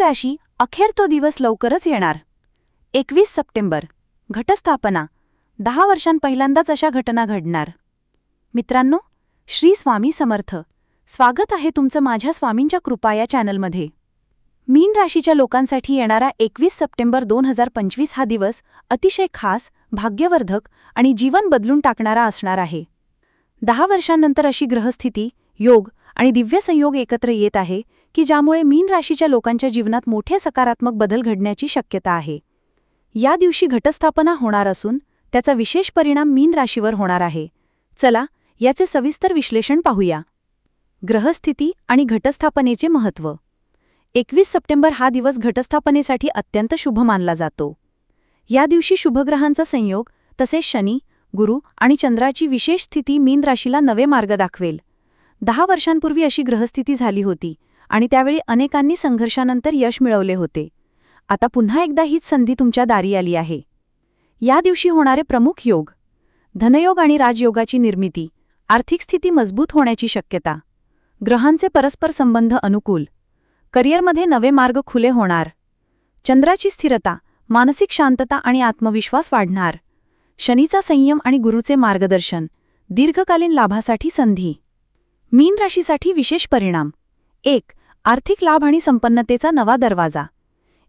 राशी अखेर तो दिवस लवकरच येणार. एकवीस सप्टेंबर घटस्थापना. दहा वर्षां पहिल्यांदाच अशा घटना घडणार. मित्रांनो श्री स्वामी समर्थ. स्वागत आहे तुमचं माझ्या स्वामींच्या कृपा या चॅनलमध्ये. मीन राशीच्या लोकांसाठी येणारा एकवीस सप्टेंबर दोन हजार पंचवीस हा दिवस अतिशय खास भाग्यवर्धक आणि जीवन बदलून टाकणारा असणार आहे. दहा वर्षांनंतर अशी ग्रहस्थिती योग आणि दिव्य संयोग एकत्र येत आहे की ज्यामुळे मीन राशीच्या लोकांच्या जीवनात मोठे सकारात्मक बदल घडण्याची शक्यता आहे. या दिवशी घटस्थापना होणार असून त्याचा विशेष परिणाम मीन राशीवर होणार आहे. चला याचे सविस्तर विश्लेषण पाहूया. ग्रहस्थिती आणि घटस्थापनेचे महत्त्व. एकवीस सप्टेंबर हा दिवस घटस्थापनेसाठी अत्यंत शुभ मानला जातो. या दिवशी शुभग्रहांचा संयोग तसेच शनी गुरु आणि चंद्राची विशेष स्थिती मीन राशीला नवे मार्ग दाखवेल. दहा वर्षांपूर्वी अशी ग्रहस्थिती झाली होती. आणि त्यावेळी अनेकांनी संघर्षानंतर यश मिळवले होते. आता पुन्हा एकदा हीच संधी तुमच्या दारी आली आहे. या दिवशी होणारे प्रमुख योग धनयोग आणि राजयोगाची निर्मिती आर्थिक स्थिती मजबूत होण्याची शक्यता ग्रहांचे परस्पर संबंध अनुकूल करिअरमध्ये नवे मार्ग खुले होणार चंद्राची स्थिरता मानसिक शांतता आणि आत्मविश्वास वाढणार शनीचा संयम आणि गुरुचे मार्गदर्शन दीर्घकालीन लाभासाठी संधी. मीन राशीसाठी विशेष परिणाम. एक आर्थिक लाभ आणि संपन्नतेचा नवा दरवाजा.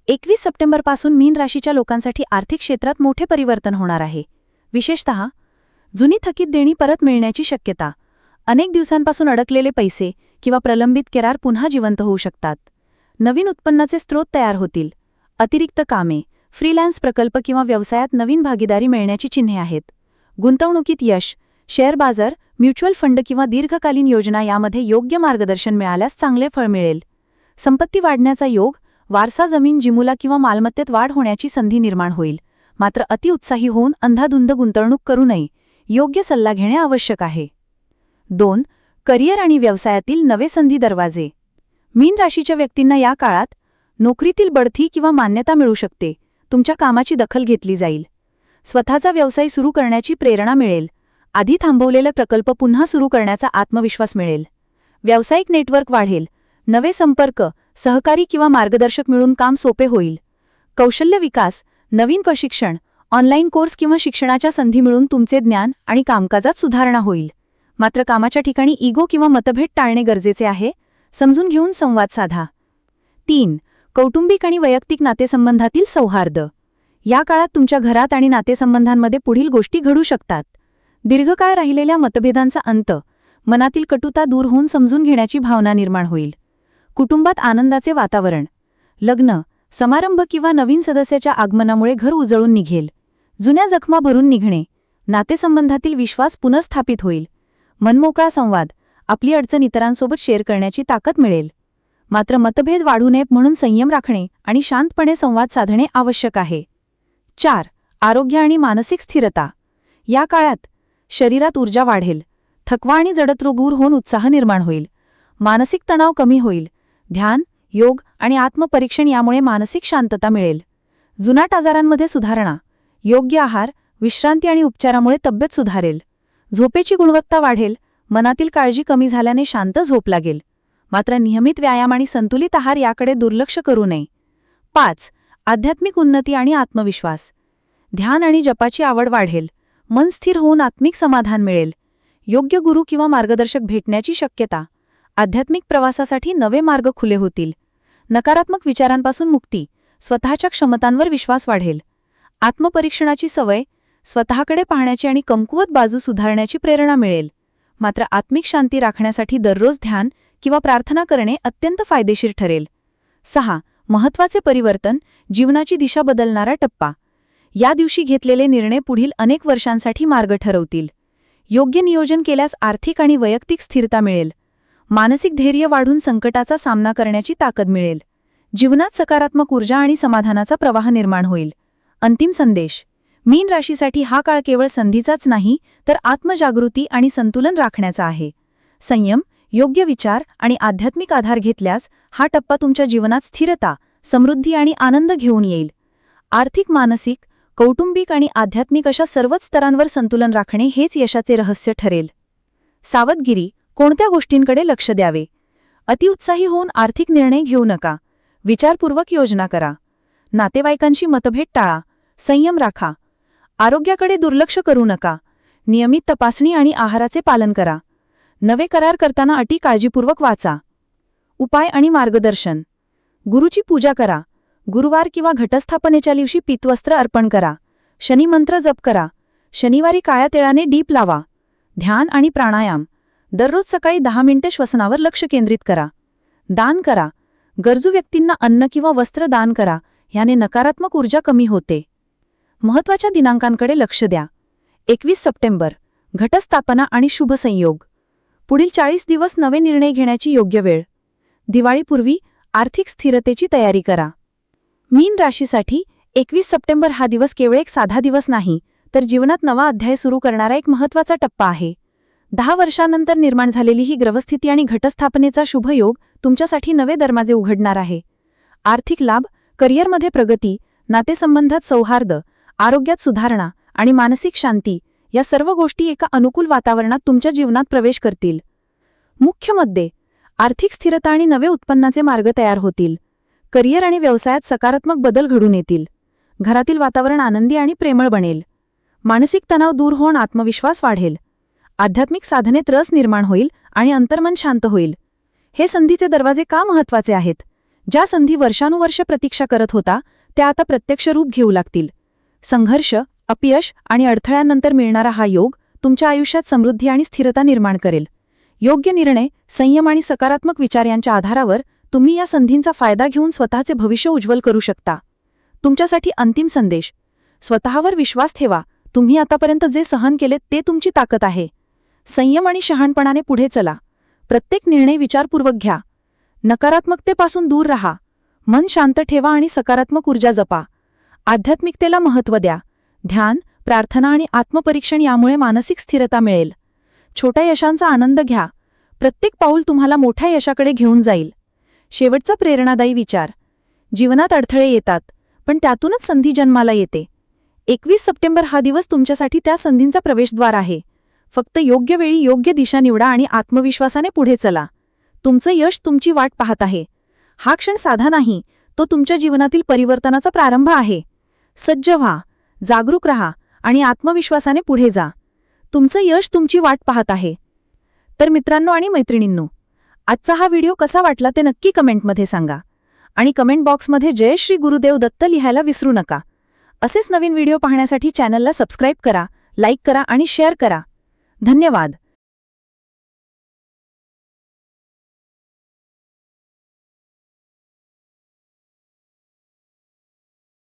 एकवीस सप्टेंबरपासून मीन राशीच्या लोकांसाठी आर्थिक क्षेत्रात मोठे परिवर्तन होणार आहे. विशेषत जुनी थकीत देणी परत मिळण्याची शक्यता. अनेक दिवसांपासून अडकलेले पैसे किंवा प्रलंबित करार पुन्हा जिवंत होऊ शकतात. नवीन उत्पन्नाचे स्रोत तयार होतील. अतिरिक्त कामे फ्रीलॅन्स प्रकल्प किंवा व्यवसायात नवीन भागीदारी मिळण्याची चिन्हे आहेत. गुंतवणुकीत यश शेअर बाजार म्युच्युअल फंड किंवा दीर्घकालीन योजना यामध्ये योग्य मार्गदर्शन मिळाल्यास चांगले फळ मिळेल. संपत्ती वाढण्याचा योग वारसा जमीन जिमुला किंवा मालमत्तेत वाढ होण्याची संधी निर्माण होईल. मात्र अतिउत्साही होऊन अंधाधुंद गुंतवणूक करू नये. योग्य सल्ला घेणे आवश्यक आहे. दोन करिअर आणि व्यवसायातील नवे संधी दरवाजे. मीन राशीच्या व्यक्तींना या काळात नोकरीतील बढती किंवा मान्यता मिळू शकते. तुमच्या कामाची दखल घेतली जाईल. स्वतःचा व्यवसाय सुरू करण्याची प्रेरणा मिळेल. आधी थांबवलेला प्रकल्प पुन्हा सुरू करण्याचा आत्मविश्वास मिळेल. व्यावसायिक नेटवर्क वाढेल. नवे संपर्क सहकारी किंवा मार्गदर्शक मिळून काम सोपे होईल. कौशल्य विकास नवीन प्रशिक्षण ऑनलाईन कोर्स किंवा शिक्षणाच्या संधी मिळून तुमचे ज्ञान आणि कामकाजात सुधारणा होईल. मात्र कामाच्या ठिकाणी इगो किंवा मतभेद टाळणे गरजेचे आहे. समजून घेऊन संवाद साधा. तीन कौटुंबिक आणि वैयक्तिक नातेसंबंधातील सौहार्द. या काळात तुमच्या घरात आणि नातेसंबंधांमध्ये पुढील गोष्टी घडू शकतात. दीर्घकाळ राहिलेल्या मतभेदांचा अंत मनातील कटुता दूर होऊन समजून घेण्याची भावना निर्माण होईल. कुटुंबात आनंदाचे वातावरण लग्न समारंभ किंवा नवीन सदस्याच्या आगमनामुळे घर उजळून निघेल. जुन्या जखमा भरून निघणे नातेसंबंधातील विश्वास पुनर्स्थापित होईल. मनमोकळा संवाद आपली अडचण इतरांसोबत शेअर करण्याची ताकद मिळेल. मात्र मतभेद वाढू नये म्हणून संयम राखणे आणि शांतपणे संवाद साधणे आवश्यक आहे. चार आरोग्य आणि मानसिक स्थिरता. या काळात शरीरात ऊर्जा वाढेल. थकवा आणि जडत्व होऊन उत्साह निर्माण होईल. मानसिक तणाव कमी होईल. ध्यान योग आणि आत्मपरीक्षण यामुळे मानसिक शांतता मिळेल. जुनाट आजारांमध्ये सुधारणा. योग्य आहार विश्रांती आणि उपचारामुळे तब्येत सुधारेल. झोपेची गुणवत्ता वाढेल. मनातील काळजी कमी झाल्याने शांत झोप लागेल. मात्र नियमित व्यायाम आणि संतुलित आहार याकडे दुर्लक्ष करू नये. पाच आध्यात्मिक उन्नती आणि आत्मविश्वास. ध्यान आणि जपाची आवड वाढेल. मन स्थिर होऊन आत्मिक समाधान मिळेल. योग्य गुरु किंवा मार्गदर्शक भेटण्याची शक्यता. आध्यात्मिक प्रवासासाठी नवे मार्ग खुले होतील. नकारात्मक विचारांपासून मुक्ती स्वतःच्या क्षमतांवर विश्वास वाढेल. आत्मपरीक्षणाची सवय स्वतःकडे पाहण्याची आणि कमकुवत बाजू सुधारण्याची प्रेरणा मिळेल. मात्र आत्मिक शांती राखण्यासाठी दररोज ध्यान किंवा प्रार्थना करणे अत्यंत फायदेशीर ठरेल. सहा महत्त्वाचे परिवर्तन जीवनाची दिशा बदलणारा टप्पा. या दिवशी घेतलेले निर्णय पुढील अनेक वर्षांसाठी मार्ग ठरवतील. योग्य नियोजन केल्यास आर्थिक आणि वैयक्तिक स्थिरता मिळेल. मानसिक धैर्य वाढून संकटाचा सामना करण्याची ताकद मिळेल. जीवनात सकारात्मक ऊर्जा आणि समाधानाचा प्रवाह निर्माण होईल. अंतिम संदेश. मीन राशीसाठी हा काळ केवळ संधीचाच नाही तर आत्मजागृती आणि संतुलन राखण्याचा आहे. संयम योग्य विचार आणि आध्यात्मिक आधार घेतल्यास हा टप्पा तुमच्या जीवनात स्थिरता समृद्धी आणि आनंद घेऊन येईल. आर्थिक मानसिक कौटुंबिक आणि आध्यात्मिक अशा सर्वच स्तरांवर संतुलन राखणे हेच यशाचे रहस्य ठरेल. सावधगिरी. कोणत्या गोष्टींकडे लक्ष द्यावे? अतिउत्साही होऊन आर्थिक निर्णय घेऊ नका. विचारपूर्वक योजना करा. नातेवाईकांशी मतभेद टाळा. संयम राखा. आरोग्याकडे दुर्लक्ष करू नका. नियमित तपासणी आणि आहाराचे पालन करा. नवे करार करताना अटी काळजीपूर्वक वाचा. उपाय आणि मार्गदर्शन. गुरुची पूजा करा. गुरुवार किंवा घटस्थापनेच्या दिवशी पितवस्त्र अर्पण करा. शनिमंत्र जप करा. शनिवारी काळ्या तेळाने डीप लावा. ध्यान आणि प्राणायाम. दररोज सकाळी दहा मिनिटे श्वसनावर लक्ष केंद्रित करा. दान करा. गरजू व्यक्तींना अन्न किंवा वस्त्र दान करा. ह्याने नकारात्मक ऊर्जा कमी होते. महत्त्वाच्या दिनांकांकडे लक्ष द्या. एकवीस सप्टेंबर. घटस्थापना आणि शुभ संयोग. पुढील चाळीस दिवस नवे निर्णय घेण्याची योग्य वेळ. दिवाळीपूर्वी आर्थिक स्थिरतेची तयारी करा. मीन राशीसाठी एकवीस सप्टेंबर हा दिवस केवळ एक साधा दिवस नाही तर जीवनात नवा अध्याय सुरू करणारा एक महत्त्वाचा टप्पा आहे. दहा वर्षांनंतर निर्माण झालेली ही ग्रहस्थिती आणि घटस्थापनेचा शुभयोग तुमच्यासाठी नवे दरवाजे उघडणार आहे. आर्थिक लाभ करिअरमध्ये प्रगती नातेसंबंधात सौहार्द आरोग्यात सुधारणा आणि मानसिक शांती या सर्व गोष्टी एका अनुकूल वातावरणात तुमच्या जीवनात प्रवेश करतील. मुख्य मुद्दे आर्थिक स्थिरता आणि नवे उत्पन्नाचे मार्ग तयार होतील. करिअर आणि व्यवसायात सकारात्मक बदल घडून येतील. घरातील वातावरण आनंदी आणि प्रेमळ बनेल. मानसिक तणाव दूर होऊन आत्मविश्वास वाढेल. आध्यात्मिक साधनेत रस निर्माण होईल आणि अंतर्मन शांत होईल. हे संधीचे दरवाजे का महत्त्वाचे आहेत? ज्या संधी वर्षानुवर्ष प्रतीक्षा करत होता त्या आता प्रत्यक्ष रूप घेऊ लागतील. संघर्ष अपयश आणि अडथळ्यांनंतर मिळणारा हा योग तुमच्या आयुष्यात समृद्धी आणि स्थिरता निर्माण करेल. योग्य निर्णय संयम आणि सकारात्मक विचार यांच्या आधारावर तुम्ही या संधींचा फायदा घेऊन स्वतःचे भविष्य उज्ज्वल करू शकता. तुमच्यासाठी अंतिम संदेश. स्वतःवर विश्वास ठेवा. तुम्ही आतापर्यंत जे सहन केले ते तुमची ताकद आहे. संयम आणि शहाणपणाने पुढे चला. प्रत्येक निर्णय विचारपूर्वक घ्या. नकारात्मकतेपासून दूर राहा. मन शांत ठेवा आणि सकारात्मक ऊर्जा जपा. आध्यात्मिकतेला महत्त्व द्या. ध्यान प्रार्थना आणि आत्मपरीक्षण यामुळे मानसिक स्थिरता मिळेल. छोट्या यशांचा आनंद घ्या. प्रत्येक पाऊल तुम्हाला मोठ्या यशाकडे घेऊन जाईल. शेवटचा प्रेरणादायी विचार. जीवनात अडथळे येतात पण त्यातूनच संधी जन्माला येते. एकवीस सप्टेंबर हा दिवस तुमच्यासाठी त्या संधींचा प्रवेशद्वार आहे. फक्त योग्य वेळी योग्य दिशा निवडा आणि आत्मविश्वासाने पुढे चला. तुमचं यश तुमची वाट पाहत आहे. हा क्षण साधा नाही तो तुमच्या जीवनातील परिवर्तनाचा प्रारंभ आहे. सज्ज व्हा जागरूक रहा आणि आत्मविश्वासाने पुढे जा. तुमचं यश तुमची वाट पाहत आहे. तर मित्रांनो आणि मैत्रिणींनो आजचा हा व्हिडिओ कसा वाटला ते नक्की कमेंटमध्ये सांगा. आणि कमेंट बॉक्समध्ये जय श्री गुरुदेव दत्त लिहायला विसरू नका. असेच नवीन व्हिडिओ पाहण्यासाठी चॅनलला सबस्क्राईब करा लाईक करा आणि शेअर करा. धन्यवाद.